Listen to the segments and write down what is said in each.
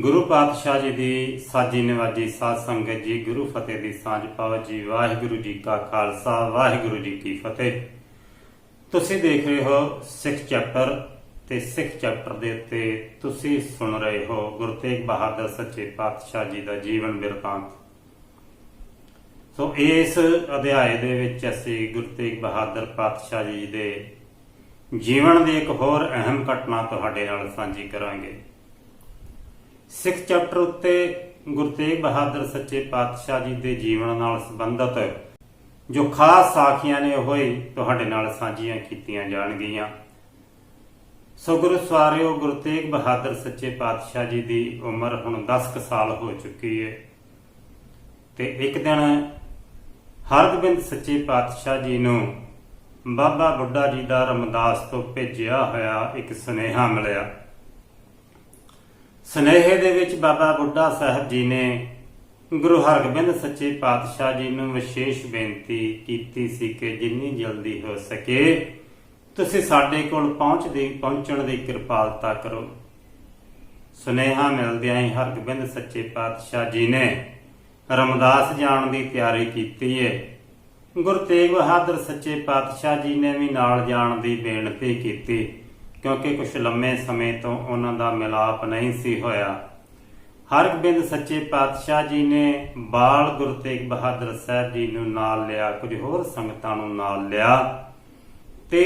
ਗੁਰੂ ਪਾਤਸ਼ਾਹ ਜੀ ਦੀ ਸਾਜੀ ਨਿਵਾਜੀ ਸਾਧ ਸੰਗਤ ਜੀ, ਗੁਰੂ ਫਤਿਹ ਦੀ ਸਾਂਝ ਪਾਓ ਜੀ। ਵਾਹਿਗੁਰੂ ਜੀ ਕਾ ਖਾਲਸਾ, ਵਾਹਿਗੁਰੂ ਜੀ ਕੀ ਫਤਿਹ। ਤੁਸੀਂ ਦੇਖ ਰਹੇ ਹੋ ਸਿੱਖ ਚੈਪਟਰ ਤੇ ਸਿੱਖ ਚੈਪਟਰ ਦੇ ਉੱਤੇ ਤੁਸੀਂ ਸੁਣ ਰਹੇ ਹੋ ਗੁਰੂ ਤੇਗ ਬਹਾਦਰ ਸੱਚੇ ਪਾਤਸ਼ਾਹ ਜੀ ਦਾ ਜੀਵਨ ਬਿਰਤਾਂਤ। ਸੋ ਇਸ ਅਧਿਆਏ ਦੇ ਵਿੱਚ ਅਸੀਂ ਗੁਰੂ ਤੇਗ ਬਹਾਦਰ ਪਾਤਸ਼ਾਹ ਜੀ ਦੇ ਜੀਵਨ ਦੀ ਇੱਕ ਹੋਰ ਅਹਿਮ ਘਟਨਾ ਤੁਹਾਡੇ ਨਾਲ ਸਾਂਝੀ ਕਰਾਂਗੇ। ਸਿੱਖ ਚੈਪਟਰ ਉੱਤੇ ਗੁਰੂ ਤੇਗ ਬਹਾਦਰ ਸੱਚੇ ਪਾਤਸ਼ਾਹ ਜੀ ਦੇ ਜੀਵਨ ਨਾਲ ਸੰਬੰਧਿਤ ਜੋ ਖਾਸ ਸਾਖੀਆਂ ਨੇ ਉਹ ਤੁਹਾਡੇ ਨਾਲ ਸਾਂਝੀਆਂ ਕੀਤੀਆਂ ਜਾਣਗੀਆਂ। ਸੋ ਗੁਰੂ ਸਵਾਰਿਓ, ਗੁਰੂ ਤੇਗ ਬਹਾਦਰ ਸੱਚੇ ਪਾਤਸ਼ਾਹ ਜੀ ਦੀ ਉਮਰ ਹੁਣ 10 ਕੁ ਸਾਲ ਹੋ ਚੁੱਕੀ ਹੈ ਤੇ ਇੱਕ ਦਿਨ ਹਰਗੋਬਿੰਦ ਸੱਚੇ ਪਾਤਸ਼ਾਹ ਜੀ ਨੂੰ ਬਾਬਾ ਬੁੱਢਾ ਜੀ ਦਾ ਰਮਦਾਸ ਤੋਂ ਭੇਜਿਆ ਹੋਇਆ ਇੱਕ ਸੁਨੇਹਾ ਮਿਲਿਆ। ਸੁਨੇਹੇ ਦੇ ਵਿੱਚ ਬਾਬਾ ਬੁੱਢਾ ਸਾਹਿਬ ਜੀ ਨੇ ਗੁਰੂ ਹਰਗੋਬਿੰਦ ਸੱਚੇ ਪਾਤਸ਼ਾਹ ਜੀ ਨੂੰ ਵਿਸ਼ੇਸ਼ ਬੇਨਤੀ ਕੀਤੀ ਸੀ ਕਿ ਜਿੰਨੀ ਜਲਦੀ ਹੋ ਸਕੇ, ਤੁਸੀਂ ਸਾਡੇ ਕੋਲ ਪਹੁੰਚਦੇ ਪਹੁੰਚਣ ਦੀ ਕਿਰਪਾਲਤਾ ਕਰੋ। ਸੁਨੇਹਾ ਮਿਲਦਿਆਂ ਹੀ ਹਰਗੋਬਿੰਦ ਸੱਚੇ ਪਾਤਸ਼ਾਹ ਜੀ ਨੇ ਰਮਦਾਸ ਜਾਣ ਦੀ ਤਿਆਰੀ ਕੀਤੀ ਹੈ ਗੁਰੂ ਤੇਗ ਬਹਾਦਰ ਸੱਚੇ ਪਾਤਸ਼ਾਹ ਜੀ ਨੇ ਵੀ ਨਾਲ ਜਾਣ ਦੀ ਬੇਨਤੀ ਕੀਤੀ। ਕਿਉਂਕਿ ਕੁਝ ਲੰਮੇ ਸਮੇਂ ਤੋਂ ਉਹਨਾਂ ਦਾ ਮਿਲਾਪ ਨਹੀਂ ਸੀ ਹੋਇਆ। ਹਰਗੋਬਿੰਦ ਸੱਚੇ ਪਾਤਸ਼ਾਹ ਜੀ ਨੇ ਬਾਲ ਗੁਰੂ ਤੇਗ ਬਹਾਦਰ ਸਾਹਿਬ ਜੀ ਨੂੰ ਨਾਲ ਲਿਆ, ਕੁਝ ਹੋਰ ਸੰਗਤਾਂ ਨੂੰ ਨਾਲ ਲਿਆ ਤੇ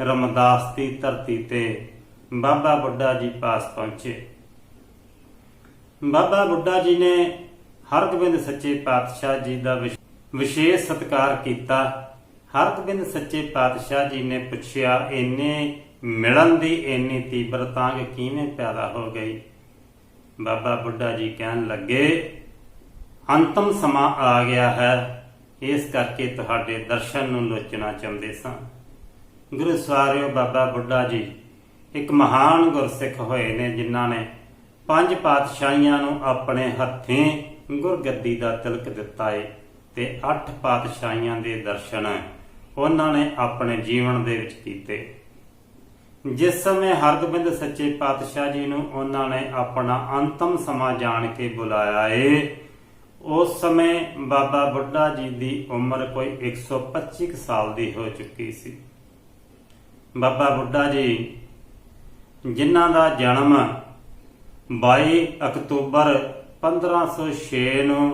ਰਮਦਾਸ ਦੀ ਧਰਤੀ ਤੇ ਬਾਬਾ ਬੁੱਢਾ ਜੀ ਪਾਸ ਪਹੁੰਚੇ। ਬਾਬਾ ਬੁੱਢਾ ਜੀ ਨੇ ਹਰਗੋਬਿੰਦ ਸੱਚੇ ਪਾਤਸ਼ਾਹ ਜੀ ਦਾ ਵਿਸ਼ੇਸ਼ ਸਤਿਕਾਰ ਕੀਤਾ। ਹਰਗੋਬਿੰਦ ਸੱਚੇ ਪਾਤਸ਼ਾਹ ਜੀ ਨੇ ਪੁੱਛਿਆ, ਇੰਨੇ ਮਿਲਣ ਦੀ ਇੰਨੀ ਤੀਬਰ ਤੀਬਰਤਾ ਕਿਵੇਂ ਪੈਦਾ ਹੋ ਗਈ? ਬਾਬਾ ਬੁੱਢਾ ਜੀ ਕਹਿਣ ਲੱਗੇ, ਅੰਤਮ ਸਮਾਂ ਆ ਗਿਆ ਹੈ। ਇਸ ਕਰਕੇ ਤੁਹਾਡੇ ਦਰਸ਼ਨ ਨੂੰ ਲੋਚਣਾ ਚਾਹੁੰਦੇ ਸਾਂ। ਗੁਰੂ ਸਵਾਰਿਓ, ਬਾਬਾ ਬੁੱਢਾ ਜੀ, ਇੱਕ ਮਹਾਨ ਗੁਰਸਿੱਖ ਹੋਏ ਨੇ ਜਿਨ੍ਹਾਂ ਨੇ ਪੰਜ ਪਾਤਸ਼ਾਹੀਆਂ ਨੂੰ ਆਪਣੇ ਹੱਥੀਂ ਗੁਰਗੱਦੀ ਦਾ ਤਿਲਕ ਦਿੱਤਾ ਏ ਤੇ ਅੱਠ ਪਾਤਸ਼ਾਹੀਆਂ ਦੇ ਦਰਸ਼ਨ ਉਹਨਾਂ ਨੇ ਆਪਣੇ ਜੀਵਨ ਦੇ ਵਿੱਚ ਕੀਤੇ। ਜਿਸ ਸਮੇਂ ਹਰਗੋਬਿੰਦ ਸੱਚੇ ਪਾਤਸ਼ਾਹ ਜੀ ਨੂੰ ਉਹਨਾਂ ਨੇ ਆਪਣਾ ਅੰਤਮ ਸਮਾਂ ਜਾਣ ਕੇ ਬੁਲਾਇਆ ਏ, ਉਸ ਸਮੇਂ ਬਾਬਾ ਬੁੱਢਾ ਜੀ ਦੀ ਉਮਰ ਕੋਈ 125 ਕੁ ਸਾਲ ਦੀ ਹੋ ਚੁੱਕੀ ਸੀ। ਬਾਬਾ ਬੁੱਢਾ ਜੀ, ਜਿਨ੍ਹਾਂ ਦਾ ਜਨਮ 22 ਅਕਤੂਬਰ 1506 ਨੂੰ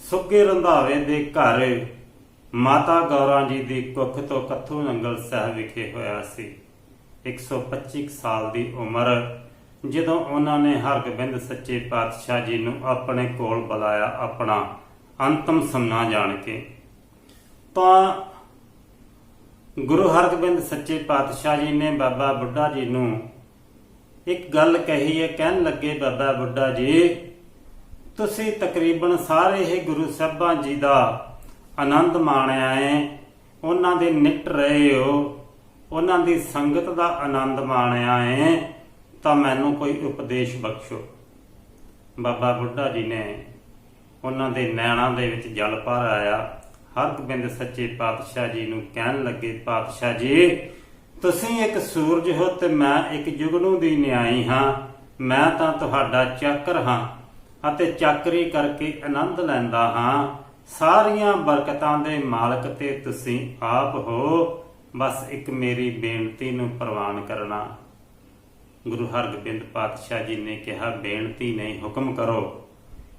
ਸੁੱਗੇ ਰੰਧਾਵੇ ਦੇ ਘਰ ਮਾਤਾ ਗੌਰਾਂ ਜੀ ਦੀ ਕੁੱਖ ਤੋਂ ਕੱਥੂ ਨੰਗਲ ਸਾਹਿਬ ਵਿਖੇ ਹੋਇਆ ਸੀ। 125 ਕੁ ਸਾਲ ਦੀ ਉਮਰ, ਜਦੋਂ ਉਹਨਾਂ ਨੇ ਹਰਗੋਬਿੰਦ ਸੱਚੇ ਪਾਤਸ਼ਾਹ ਜੀ ਨੂੰ ਆਪਣੇ ਕੋਲ ਬੁਲਾਇਆ ਆਪਣਾ ਅੰਤਮ ਸਮਾਂ ਜਾਣ ਕੇ। ਤਾਂ ਗੁਰੂ ਹਰਗੋਬਿੰਦ ਸੱਚੇ ਪਾਤਸ਼ਾਹ ਜੀ ਨੇ ਬਾਬਾ ਬੁੱਢਾ ਜੀ ਨੂੰ ਇੱਕ ਗੱਲ ਕਹੀ ਹੈ, ਕਹਿਣ ਲੱਗੇ, ਬਾਬਾ ਬੁੱਢਾ ਜੀ, ਤੁਸੀਂ ਤਕਰੀਬਨ ਸਾਰੇ ਹੀ ਗੁਰੂ ਸਾਹਿਬਾਂ ਜੀ ਦਾ ਆਨੰਦ ਮਾਣਿਆ ਹੈ ਉਹਨਾਂ ਦੇ ਨਿੱਟ ਰਹੇ ਹੋ ਉਹਨਾਂ ਦੀ ਸੰਗਤ ਦਾ ਆਨੰਦ ਮਾਣਿਆ ਹੈ ਤਾਂ ਮੈਨੂੰ ਕੋਈ ਉਪਦੇਸ਼ ਬਖਸ਼ੋ। ਬਾਬਾ ਬੁੱਢਾ ਜੀ ਨੇ ਉਹਨਾਂ ਦੇ ਨੈਣਾਂ ਦੇ ਵਿੱਚ ਜਲ ਭਰ ਆਇਆ। ਹਰਗੋਬਿੰਦ ਸੱਚੇ ਪਾਤਸ਼ਾਹ ਜੀ ਨੂੰ ਕਹਿਣ ਲੱਗੇ, ਪਾਤਸ਼ਾਹ ਜੀ, ਤੁਸੀਂ ਇੱਕ ਸੂਰਜ ਹੋ ਤੇ ਮੈਂ ਇੱਕ ਜੁਗਨੂ ਦੀ ਨਿਆਈ ਹਾਂ। ਮੈਂ ਤਾਂ ਤੁਹਾਡਾ ਚਾਕਰ ਹਾਂ ਅਤੇ ਚਾਕਰੀ ਕਰਕੇ ਆਨੰਦ ਲੈਂਦਾ ਹਾਂ। ਸਾਰੀਆਂ ਬਰਕਤਾਂ ਦੇ ਮਾਲਕ ਤੇ ਤੁਸੀਂ ਆਪ ਹੋ। ਬਸ ਇੱਕ ਮੇਰੀ ਬੇਨਤੀ ਨੂੰ ਪ੍ਰਵਾਨ ਕਰਨਾ। ਗੁਰੂ ਹਰਗੋਬਿੰਦ ਪਾਤਸ਼ਾਹ ਜੀ ਨੇ ਕਿਹਾ, ਬੇਨਤੀ ਨਹੀਂ, ਹੁਕਮ ਕਰੋ।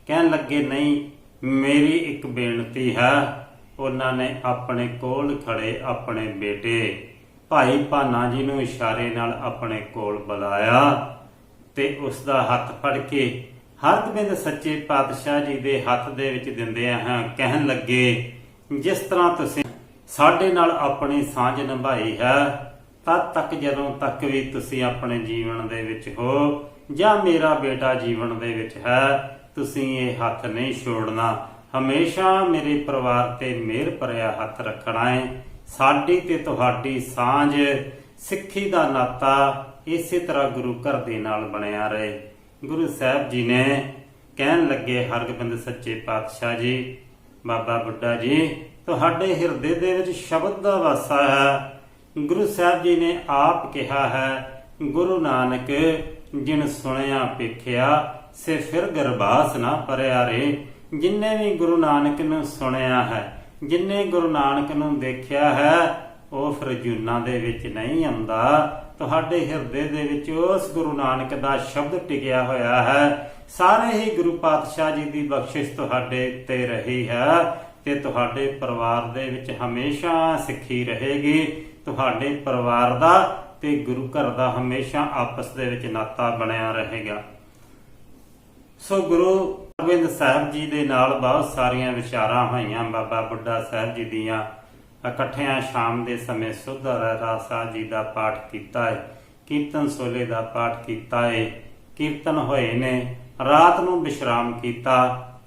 ਕਹਿਣ ਲੱਗੇ, ਨਹੀਂ, ਮੇਰੀ ਇੱਕ ਬੇਨਤੀ ਹੈ। ਉਹਨਾਂ ਨੇ ਆਪਣੇ ਕੋਲ ਖੜੇ ਆਪਣੇ ਬੇਟੇ, ਭਾਈ ਭਾਨਾ ਜੀ ਨੂੰ ਇਸ਼ਾਰੇ ਨਾਲ ਆਪਣੇ ਕੋਲ ਬੁਲਾਇਆ ਤੇ ਉਸ ਦਾ ਹੱਥ ਫੜ ਕੇ ਹਰਗੋਬਿੰਦ ਸੱਚੇ ਪਾਤਸ਼ਾਹ ਜੀ ਦੇ ਹੱਥ ਦੇ ਵਿੱਚ ਦਿੰਦੇ ਆ। ਕਹਿਣ ਲੱਗੇ, ਜਿਸ ਤਰ੍ਹਾਂ ਤੁਸੀਂ ਸਾਡੇ ਨਾਲ ਆਪਣੀ ਸਾਂਝ ਨਿਭਾਈ ਹੈ, ਤਦ ਤੱਕ ਜਦੋਂ ਤੱਕ ਵੀ ਤੁਸੀਂ ਆਪਣੇ ਜੀਵਨ ਦੇ ਵਿੱਚ ਹੋ ਜਾਂ ਮੇਰਾ ਬੇਟਾ ਜੀਵਨ ਦੇ ਵਿੱਚ ਹੈ, ਤੁਸੀਂ ਇਹ ਹੱਥ ਨਹੀਂ ਛੋੜਨਾ। ਹਮੇਸ਼ਾ ਮੇਰੇ ਪਰਿਵਾਰ ਤੇ ਮਿਹਰ ਭਰਿਆ ਹੱਥ ਰੱਖਣਾ ਹੈ। ਸਾਡੀ ਤੇ ਤੁਹਾਡੀ ਸਾਂਝ ਸਿੱਖੀ ਦਾ ਨਾਤਾ ਇਸੇ ਤਰ੍ਹਾਂ ਗੁਰੂ ਘਰ ਦੇ ਨਾਲ ਬਣਿਆ ਰਹੇ। ਗੁਰੂ ਸਾਹਿਬ ਜੀ ਨੇ ਕਹਿਣ ਲੱਗੇ, ਹਰਗੋਬਿੰਦ ਸੱਚੇ ਪਾਤਸ਼ਾਹ ਜੀ, ਬਾਬਾ ਬੁੱਢਾ ਜੀ ਤੁਹਾਡੇ ਹਿਰਦੇ ਦੇ ਵਿੱਚ ਸ਼ਬਦ ਦਾ ਵਾਸਾ ਹੈ। ਗੁਰੂ ਸਾਹਿਬ ਜੀ ਨੇ ਆਪ ਕਿਹਾ ਹੈ, ਗੁਰੂ ਨਾਨਕ, ਜਿਨ ਸੁਣਿਆ ਪੇਖਿਆ ਸੇ ਫਿਰ ਗਰਬਾਸ ਨਾ ਪਰਿਆ ਰੇ। ਜਿਨਨੇ ਵੀ ਗੁਰੂ ਨਾਨਕ ਨੂੰ ਸੁਣਿਆ ਹੈ ਜਿਨਨੇ ਗੁਰੂ ਨਾਨਕ ਨੂੰ ਦੇਖਿਆ ਹੈ, ਉਹ ਫਿਰ ਜੁਨਾ ਦੇ ਵਿੱਚ ਨਹੀਂ ਆਉਂਦਾ। ਤੁਹਾਡੇ ਹਿਰਦੇ ਦੇ ਵਿੱਚ ਉਸ ਗੁਰੂ ਨਾਨਕ ਦਾ ਸ਼ਬਦ ਟਿਕਿਆ ਹੋਇਆ ਹੈ। ਸਾਰੇ ਹੀ ਗੁਰੂ ਪਾਤਸ਼ਾਹ ਜੀ ਦੀ ਬਖਸ਼ਿਸ਼ ਤੁਹਾਡੇ ਤੇ ਰਹੀ ਹੈ। ਤੇ ਤੁਹਾਡੇ ਪਰਿਵਾਰ ਦੇ ਵਿੱਚ ਹਮੇਸ਼ਾ ਸਿੱਖੀ ਰਹੇਗੀ। ਤੁਹਾਡੇ ਪਰਿਵਾਰ ਦਾ ਤੇ ਗੁਰੂ ਘਰ ਦਾ ਹਮੇਸ਼ਾ ਆਪਸ ਦੇ ਵਿੱਚ ਨਾਤਾ ਬਣਿਆ ਰਹੇਗਾ। ਸੋ ਗੁਰੂ ਅਰਵਿੰਦ ਸਾਹਿਬ ਜੀ ਦੇ ਨਾਲ ਬਹੁਤ ਸਾਰੀਆਂ ਵਿਚਾਰਾਂ ਹੋਈਆਂ ਬਾਬਾ ਬੁੱਢਾ ਸਾਹਿਬ ਜੀ ਦੀਆਂ। ਇਕੱਠਿਆਂ ਸ਼ਾਮ ਦੇ ਸਮੇਂ ਸੁਧਰ ਰਾਸਾ ਜੀ ਦਾ ਪਾਠ ਕੀਤਾ ਹੈ ਕੀਰਤਨ ਸੋਲੇ ਦਾ ਪਾਠ ਕੀਤਾ ਹੈ ਕੀਰਤਨ ਹੋਏ ਨੇ। ਰਾਤ ਨੂੰ ਵਿਸ਼ਰਾਮ ਕੀਤਾ।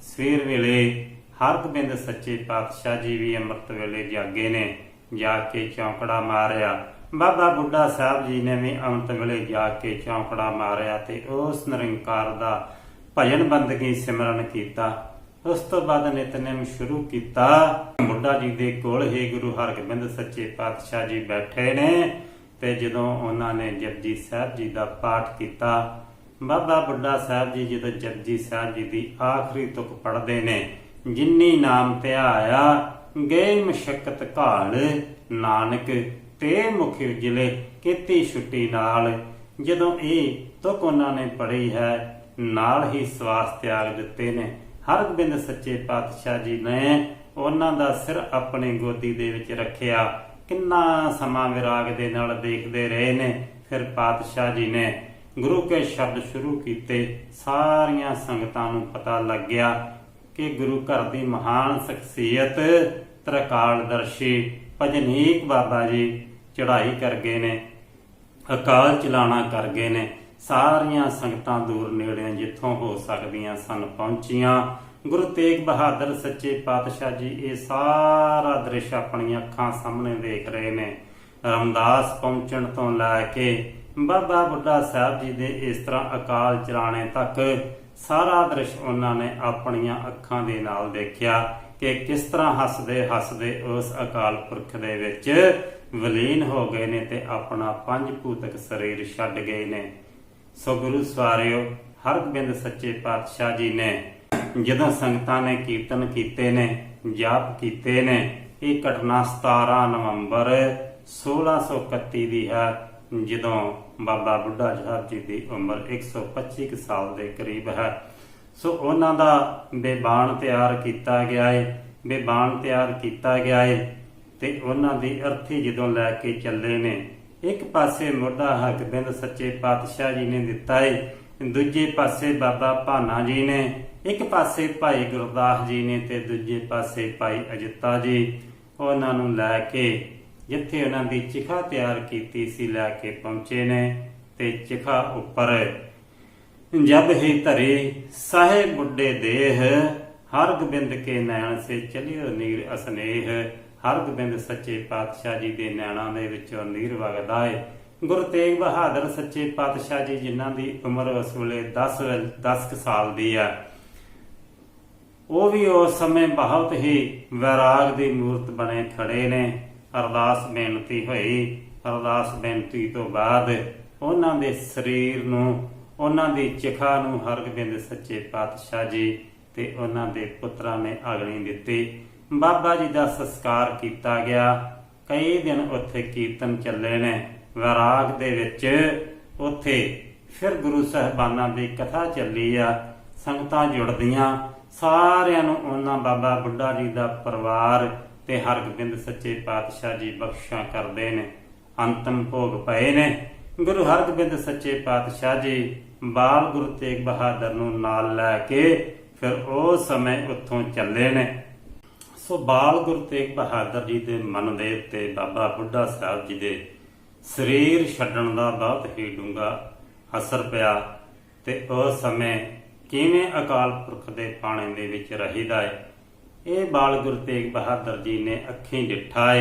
ਸਵੇਰ ਵੇਲੇ ਹਰਗੋਬਿੰਦ ਸੱਚੇ ਪਾਤਸ਼ਾਹ ਜੀ ਵੀ ਅੰਮ੍ਰਿਤ ਵੇਲੇ ਜਾਗੇ ਨੇ, ਜਾ ਕੇ ਚੌਂਕੜਾ ਮਾਰਿਆ। ਬਾਬਾ ਬੁੱਢਾ ਸਾਹਿਬ ਜੀ ਨੇ ਵੀ ਅੰਮ੍ਰਿਤ ਵੇਲੇ ਜਾ ਕੇ ਚੌਂਕੜਾ ਮਾਰਿਆ ਤੇ ਉਸ ਨਿਰੰਕਾਰ ਦਾ ਭਜਨ ਬੰਦਗੀ ਸਿਮਰਨ ਕੀਤਾ। ਉਸ ਤੋਂ ਬਾਅਦ ਨਿਤਨੇਮ ਸ਼ੁਰੂ ਕੀਤਾ। ਬੁੱਢਾ ਜੀ ਦੇ ਕੋਲ ਹੀ ਗੁਰੂ ਹਰਗੋਬਿੰਦ ਸੱਚੇ ਪਾਤਸ਼ਾਹ ਜੀ ਬੈਠੇ ਨੇ ਤੇ ਜਦੋਂ ਉਹਨਾਂ ਨੇ ਜਪਜੀ ਸਾਹਿਬ ਜੀ ਦਾ ਪਾਠ ਕੀਤਾ, ਬਾਬਾ ਬੁੱਢਾ ਸਾਹਿਬ ਜੀ ਜਦੋਂ ਜਪਜੀ ਸਾਹਿਬ ਜੀ ਦੀ ਆਖਰੀ ਤੁਕ ਪੜ੍ਹਦੇ ਨੇ ਜਿਨਨੀ ਨਾਮ ਧਿਆਇਆ, ਗਏ ਮਸ਼ਕਤ ਘਾਲ ਨਾਨਕ, ਤੇ ਮੁਖ ਉਜਲੇ, ਕੀਤੀ ਛੁੱਟੀ ਨਾਲ। ਜਦੋਂ ਇਹ ਤੁਕ ਉਹਨਾਂ ਨੇ ਪੜ੍ਹੀ ਹੈ, ਨਾਲ ਹੀ ਸਵਾਸ ਤਿਆਗ ਦਿੱਤੇ ਨੇ। ਹਰਗੋਬਿੰਦ ਸੱਚੇ ਪਾਤਸ਼ਾਹ ਜੀ ਨੇ ਉਹਨਾਂ ਦਾ ਸਿਰ ਆਪਣੀ ਗੋਦੀ ਦੇ ਵਿੱਚ ਰੱਖਿਆ। ਕਿੰਨਾ ਸਮਾਂ ਵਿਰਾਗ ਦੇ ਨਾਲ ਦੇਖਦੇ ਰਹੇ ਨੇ। ਫਿਰ ਪਾਤਸ਼ਾਹ ਜੀ ਨੇ ਗੁਰੂ ਕੇ ਸ਼ਬਦ ਸ਼ੁਰੂ ਕੀਤੇ। ਸਾਰੀਆਂ ਸੰਗਤਾਂ ਨੂੰ ਪਤਾ ਲੱਗਿਆ ਕਿ ਗੁਰੂ ਘਰ ਦੀ ਮਹਾਨ ਸ਼ਖਸੀਅਤ ਤ੍ਰਿਕਾਲਦਰਸ਼ੀ ਭਜਨੀਕ ਬਾਬਾ ਜੀ ਚੜ੍ਹਾਈ ਕਰ ਗਏ ਨੇ, ਅਕਾਲ ਚਲਾਣਾ ਕਰ ਗਏ ਨੇ, ਸਾਰੀਆਂ ਸੰਗਤਾਂ ਦੂਰ ਨੇੜੇ ਜਿੱਥੋਂ ਹੋ ਸਕਦੀਆਂ ਸਨ ਪਹੁੰਚੀਆਂ। ਗੁਰੂ ਤੇਗ ਬਹਾਦਰ ਸੱਚੇ ਪਾਤਸ਼ਾਹ ਜੀ ਇਹ ਸਾਰਾ ਦ੍ਰਿਸ਼ ਆਪਣੀਆਂ ਅੱਖਾਂ ਸਾਹਮਣੇ ਦੇਖ ਰਹੇ ਨੇ। ਰਮਦਾਸ ਪਹੁੰਚਣ ਤੋਂ ਲੈ ਕੇ ਬਾਬਾ ਬੁੱਢਾ ਸਾਹਿਬ ਜੀ ਦੇ ਇਸ ਤਰ੍ਹਾਂ ਅਕਾਲ ਚਲਾਣੇ ਤੱਕ ਸਾਰਾ ਦ੍ਰਿਸ਼ ਉਹਨਾਂ ਨੇ ਆਪਣੀਆਂ ਅੱਖਾਂ ਦੇ ਨਾਲ ਦੇਖਿਆ ਕਿ ਕਿਸ ਤਰ੍ਹਾਂ ਹੱਸਦੇ ਹੱਸਦੇ ਉਸ ਅਕਾਲ ਪੁਰਖ ਦੇ ਵਿੱਚ ਵਿਲੀਨ ਹੋ ਗਏ ਨੇ ਤੇ ਆਪਣਾ ਪੰਜ ਭੂਤਕ ਸਰੀਰ ਛੱਡ ਗਏ ਨੇ। ਸੋ ਗੁਰੂ ਸਵਾਰਿਓ, ਹਰਗੋਬਿੰਦ ਸੱਚੇ ਪਾਤਸ਼ਾਹ ਜੀ ਨੇ ਜਦੋਂ ਸੰਗਤਾਂ ਨੇ ਕੀਰਤਨ ਕੀਤੇ ਨੇ, ਜਾਪ ਕੀਤੇ ਨੇ, ਇਹ ਘਟਨਾ 17 ਨਵੰਬਰ 1631 ਦੀ ਹੈ। ਜਦੋਂ ਬਾਬਾ ਬੁੱਢਾ ਸਾਹਿਬ ਜੀ ਦੀ ਉਮਰ 125 ਸਾਲ ਦੇ ਕਰੀਬ ਹੈ, ਸੋ ਉਹਨਾਂ ਦਾ ਬੇਬਾਨ ਤਿਆਰ ਕੀਤਾ ਗਿਆ ਹੈ ਬੇਬਾਨ ਤਿਆਰ ਕੀਤਾ ਗਿਆ ਹੈ ਤੇ ਉਹਨਾਂ ਦੀ ਅਰਥੀ ਜਦੋਂ ਲੈ ਕੇ ਚੱਲੇ ਨੇ, ਇੱਕ ਪਾਸੇ ਮੋਢਾ ਬਿੰਦ ਸੱਚੇ ਪਾਤਸ਼ਾਹ ਜੀ ਨੇ ਦਿੱਤਾ ਹੈ ਦੂਜੇ ਪਾਸੇ ਬਾਬਾ ਭਾਨਾ ਜੀ ਨੇ, ਇੱਕ ਪਾਸੇ ਭਾਈ ਗੁਰਦਾਸ ਜੀ ਨੇ ਤੇ ਦੂਜੇ ਪਾਸੇ ਭਾਈ ਅਜਿੱਤਾ ਜੀ, ਉਹਨਾਂ ਨੂੰ ਲੈ ਕੇ ਜਿੱਥੇ ਉਹਨਾਂ ਦੀ ਚਿਖਾ ਤਿਆਰ ਕੀਤੀ ਸੀ, ਲੈ ਕੇ ਪਹੁੰਚੇ ਨੇ ਤੇ ਚਿਖਾ ਉੱਪਰ, ਜਬ ਹੀ ਧਰੇ ਸਾਹਿਬ ਬੁੱਢੇ ਦੇਹ ਹਰਗੋਬਿੰਦ ਕੇ ਨੈਣ ਸੇ ਚਲਿਓ ਨੀਰ ਅਸਨੇਹ ਹਰਗੋਬਿੰਦ ਸੱਚੇ ਪਾਤਸ਼ਾਹ ਜੀ ਦੇ ਨੈਣਾਂ ਦੇ ਵਿੱਚੋਂ ਨੀਰ ਵਗਦਾ ਹੈ ਗੁਰੂ ਤੇਗ ਬਹਾਦਰ ਸੱਚੇ ਪਾਤਸ਼ਾਹ ਜੀ ਜਿਨ੍ਹਾਂ ਦੀ ਉਮਰ ਉਸ ਵੇਲੇ 10 10 ਸਾਲ ਦੀ ਹੈ ਉਹ ਵੀ ਉਸ ਸਮੇਂ ਬਹੁਤ ਹੀ ਵੈਰਾਗ ਦੀ ਮੂਰਤ ਬਣੇ ਖੜੇ ਨੇ। ਅਰਦਾਸ ਬੇਨਤੀ ਹੋਈ। ਅਰਦਾਸ ਬੇਨਤੀ ਤੋਂ ਬਾਅਦ ਉਹਨਾਂ ਦੇ ਸਰੀਰ ਨੂੰ, ਉਹਨਾਂ ਦੀ ਚਿਖਾ ਨੂੰ ਹਰਗੋਬਿੰਦ ਸੱਚੇ ਪਾਤਸ਼ਾਹ ਜੀ ਤੇ ਉਹਨਾਂ ਦੇ ਪੁੱਤਰਾਂ ਨੇ ਅਗਨੀ ਦਿੱਤੀ। ਬਾਬਾ ਜੀ ਦਾ ਸੰਸਕਾਰ ਕੀਤਾ ਗਿਆ। ਕਈ ਦਿਨ ਉੱਥੇ ਕੀਰਤਨ ਚੱਲੇ ਨੇ। ਵਿਰਾਗ ਦੇ ਵਿੱਚ ਉੱਥੇ ਫਿਰ ਗੁਰੂ ਸਾਹਿਬਾਨਾਂ ਦੀ ਕਥਾ ਚੱਲੀ ਆ। ਸੰਗਤਾਂ ਜੁੜਦੀਆਂ। ਸਾਰਿਆਂ ਨੂੰ ਉਹਨਾਂ ਬਾਬਾ ਬੁੱਢਾ ਜੀ ਦਾ ਪਰਿਵਾਰ ਤੇ ਹਰਗੋਬਿੰਦ ਸੱਚੇ ਪਾਤਸ਼ਾਹ ਜੀ ਬਖਸ਼ਾਂ ਕਰਦੇ ਨੇ। ਅੰਤਮ ਭੋਗ ਪਏ ਨੇ। ਗੁਰੂ ਹਰਗੋਬਿੰਦ ਸੱਚੇ ਪਾਤਸ਼ਾਹ ਜੀ ਬਾਲ ਗੁਰੂ ਤੇਗ ਬਹਾਦਰ ਨੂੰ ਨਾਲ ਲੈ ਕੇ ਫਿਰ ਉਹ ਸਮੇਂ ਉੱਥੋਂ ਚੱਲੇ ਨੇ। ਸੋ ਬਾਲ ਗੁਰੂ ਤੇਗ ਬਹਾਦਰ ਜੀ ਦੇ ਮਨ ਦੇ ਉੱਤੇ ਬਾਬਾ ਬੁੱਢਾ ਸਾਹਿਬ ਜੀ ਦੇ ਸਰੀਰ ਛੱਡਣ ਦਾ ਬਹੁਤ ਹੀ ਡੂੰਘਾ ਅਸਰ ਪਿਆ ਤੇ ਉਸ ਸਮੇਂ ਕਿਵੇਂ ਅਕਾਲ ਪੁਰਖ ਦੇ ਪਾਣੇ ਦੇ ਵਿੱਚ ਰਹੀਦਾ ਹੈ ਇਹ ਬਾਲ ਗੁਰੂ ਤੇਗ ਬਹਾਦਰ ਜੀ ਨੇ ਅੱਖੀਂ ਡਿੱਠਾ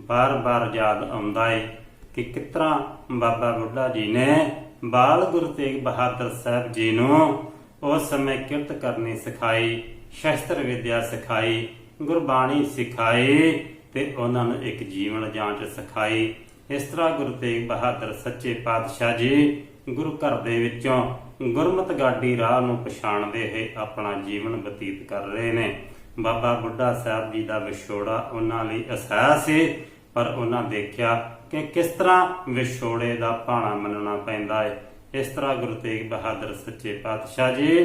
ਬਾਰ-ਬਾਰ ਯਾਦ ਆਉਂਦਾ ਏ ਕਿ ਕਿਤਰਾ ਬਾਬਾ ਬੁੱਢਾ ਜੀ ਨੇ ਬਾਲ ਗੁਰੂ ਤੇਗ ਬਹਾਦਰ ਸਾਹਿਬ ਜੀ ਨੂੰ ਉਸ ਸਮੇਂ ਕਿਰਤ ਕਰਨੀ ਸਿਖਾਈ, ਸ਼ਸਤਰ ਵਿਦਿਆ ਸਿਖਾਈ, ਗੁਰਬਾਣੀ ਸਿਖਾਈ ਤੇ ਉਹਨਾਂ ਨੂੰ ਇੱਕ ਜੀਵਨ ਜਾਂਚ ਸਿਖਾਈ। ਇਸ ਤਰ੍ਹਾਂ ਗੁਰੂ ਤੇਗ ਬਹਾਦਰ ਸੱਚੇ ਪਾਤਸ਼ਾਹ ਜੀ ਗੁਰੂ ਘਰ ਦੇ ਵਿੱਚੋਂ ਗੁਰਮਤਿ ਗਾਡੀ ਰਾਹ ਨੂੰ ਪਛਾਣਦੇ ਹੋਏ ਆਪਣਾ ਜੀਵਨ ਬਤੀਤ ਕਰ ਰਹੇ ਨੇ। ਬਾਬਾ ਬੁੱਢਾ ਸਾਹਿਬ ਜੀ ਦਾ ਵਿਛੋੜਾ ਉਹਨਾਂ ਲਈ ਅਸਹਿ ਸੀ, ਪਰ ਉਹਨਾਂ ਦੇਖਿਆ ਕਿ ਕਿਸ ਤਰ੍ਹਾਂ ਵਿਛੋੜੇ ਦਾ ਭਾਣਾ ਮੰਨਣਾ ਪੈਂਦਾ ਹੈ ਇਸ ਤਰ੍ਹਾਂ ਗੁਰੂ ਤੇਗ ਬਹਾਦਰ ਸੱਚੇ ਪਾਤਸ਼ਾਹ ਜੀ,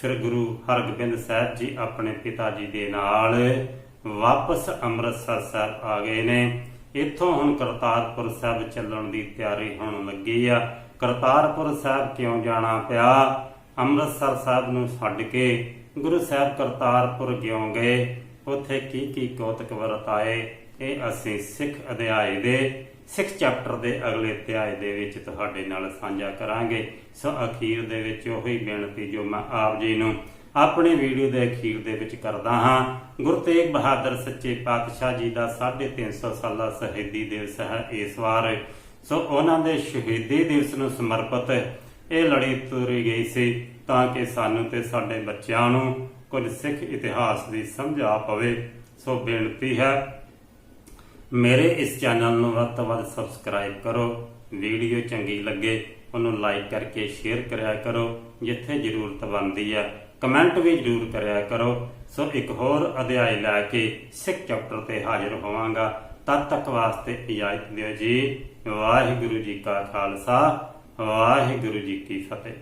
ਫਿਰ ਗੁਰੂ ਹਰਗੋਬਿੰਦ ਸਾਹਿਬ ਜੀ ਆਪਣੇ ਪਿਤਾ ਜੀ ਦੇ ਨਾਲ ਵਾਪਸ ਅੰਮ੍ਰਿਤਸਰ ਸਾਹਿਬ ਆ ਗਏ ਨੇ। ਇੱਥੋਂ ਹੁਣ ਕਰਤਾਰਪੁਰ ਸਾਹਿਬ ਚੱਲਣ ਦੀ ਤਿਆਰੀ ਹੋਣ ਲੱਗੀ ਆ। ਕਰਤਾਰਪੁਰ ਸਾਹਿਬ ਕਿਉਂ ਜਾਣਾ ਪਿਆ? ਅੰਮ੍ਰਿਤਸਰ ਸਾਹਿਬ ਨੂੰ ਛੱਡ ਕੇ ਗੁਰੂ ਸਾਹਿਬ ਕਰਤਾਰਪੁਰ ਕਿਉਂ ਗਏ? ਉੱਥੇ ਕੀ ਕੀ ਕੌਤਕ ਵਰਤਾਏ? ਇਹ ਅਸੀਂ ਸਿੱਖ ਅਧਿਆਏ ਦੇ, ਸਿੱਖ ਚੈਪਟਰ ਦੇ ਅਗਲੇ ਅਧਿਆਏ ਦੇ ਵਿੱਚ ਤੁਹਾਡੇ ਨਾਲ ਸਾਂਝਾ ਕਰਾਂਗੇ। ਸੋ ਅਖੀਰ ਦੇ ਵਿੱਚ ਉਹੀ ਬੇਨਤੀ ਜੋ ਮੈਂ ਆਪ ਜੀ ਨੂੰ ਆਪਣੀ ਵੀਡੀਓ ਦੇ ਅਖੀਰ ਦੇ ਵਿੱਚ ਕਰਦਾ ਹਾਂ। ਗੁਰੂ ਤੇਗ ਬਹਾਦਰ ਸੱਚੇ ਪਾਤਸ਼ਾਹ ਜੀ ਦਾ 350 ਸਾਲਾ ਸ਼ਹੀਦੀ ਦਿਵਸ ਹੈ ਇਸ ਵਾਰ। ਸੋ ਉਹਨਾਂ ਦੇ ਸ਼ਹੀਦੀ ਦਿਵਸ ਨੂੰ ਸਮਰਪਿਤ ਇਹ ਲੜੀ ਤੁਰੀ ਗਈ ਸੀ। ਤਾਂ ਕਿ ਸਾਨੂੰ ਤੇ ਸਾਡੇ ਬੱਚਿਆਂ ਨੂੰ ਕੁਝ ਸਿੱਖ ਇਤਿਹਾਸ ਦੀ ਸਮਝ ਆ ਪਵੇ। ਸੋ ਬੇਨਤੀ ਹੈ, ਮੇਰੇ ਇਸ ਚੈਨਲ ਨੂੰ ਵੱਧ ਤੋਂ ਵੱਧ ਸਬਸਕ੍ਰਾਈਬ ਕਰੋ। ਵੀਡੀਓ ਚੰਗੀ ਲੱਗੇ, ਉਹਨੂੰ ਲਾਈਕ ਕਰਕੇ ਸ਼ੇਅਰ ਕਰਿਆ ਕਰੋ, ਜਿੱਥੇ ਜ਼ਰੂਰਤ ਬਣਦੀ ਹੈ। ਕਮੈਂਟ ਵੀ ਜ਼ਰੂਰ ਕਰਿਆ ਕਰੋ। ਸੋ ਇੱਕ ਹੋਰ ਅਧਿਆਇ ਲੈ ਕੇ ਸਿੱਖ ਚੈਪਟਰ ਤੇ ਹਾਜ਼ਰ ਹੋਵਾਂਗਾ। ਤਦ ਤੱਕ ਵਾਸਤੇ ਇਜਾਜ਼ਤ ਦਿਓ ਜੀ। ਵਾਹਿਗੁਰੂ ਜੀ ਕਾ ਖਾਲਸਾ, ਵਾਹਿਗੁਰੂ ਜੀ ਕੀ ਫਤਿਹ।